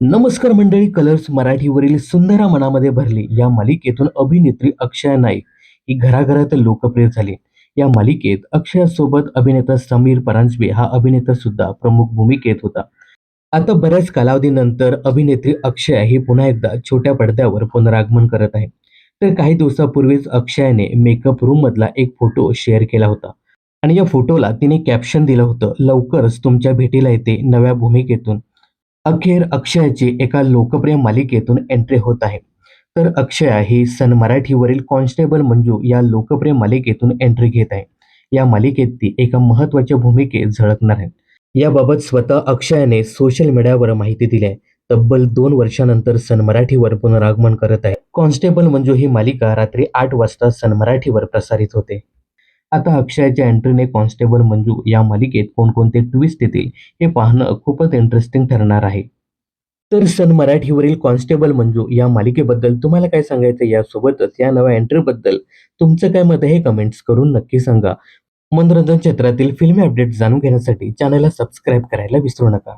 नमस्कार मंडळी कलर्स मराठीवरील सुंदरा मनामध्ये भरली या मालिकेतून अभिनेत्री अक्षया नाईक ही घराघरात लोकप्रिय झाली. या मालिकेत अक्षयासोबत अभिनेता समीर परांजपे हा अभिनेता सुद्धा प्रमुख भूमिकेत होता. आता बऱ्याच कालावधीनंतर अभिनेत्री अक्षया ही पुन्हा एकदा छोट्या पडद्यावर पुनरागमन करत आहे तर काही दिवसापूर्वीच अक्षयाने मेकअप रूम मधला एक फोटो शेअर केला होता. आणि या फोटोला तिने कॅप्शन दिलं होतं लवकरच तुमच्या भेटीला येते नव्या भूमिकेतून. अखेर अक्षयाची एका लोकप्रिय मालिकेतून एंट्री होत आहे. तर अक्षया ही सन मराठीवरील कॉन्स्टेबल मंजू या लोकप्रिय मालिकेतून एंट्री घेत आहे. या मालिकेत ती एका महत्त्वाच्या भूमिकेत झळकणार आहे. याबाबत स्वतः अक्षयाने सोशल मीडियावर माहिती दिली आहे. तब्बल दोन वर्षानंतर सन मराठीवर पुनरागमन करत आहे. कॉन्स्टेबल मंजू ही मालिका रात्री आठ वाजता सन मराठीवर प्रसारित होते. आता अक्षयच्या एंट्रीने कॉन्स्टेबल मंजू या मालिकेत कोणकोणते ट्विस्ट येतील हे पाहणं खूपच इंटरेस्टिंग ठरणार आहे. तर सन मराठीवरील कॉन्स्टेबल मंजू या मालिकेबद्दल तुम्हाला काय सांगायचं यासोबतच या नव्या एंट्रीबद्दल तुमचं काय मत आहे? हे कमेंट्स करून नक्की सांगा. मनोरंजन क्षेत्रातील फिल्मी अपडेट जाणून घेण्यासाठी चॅनलला सबस्क्राईब करायला विसरू नका.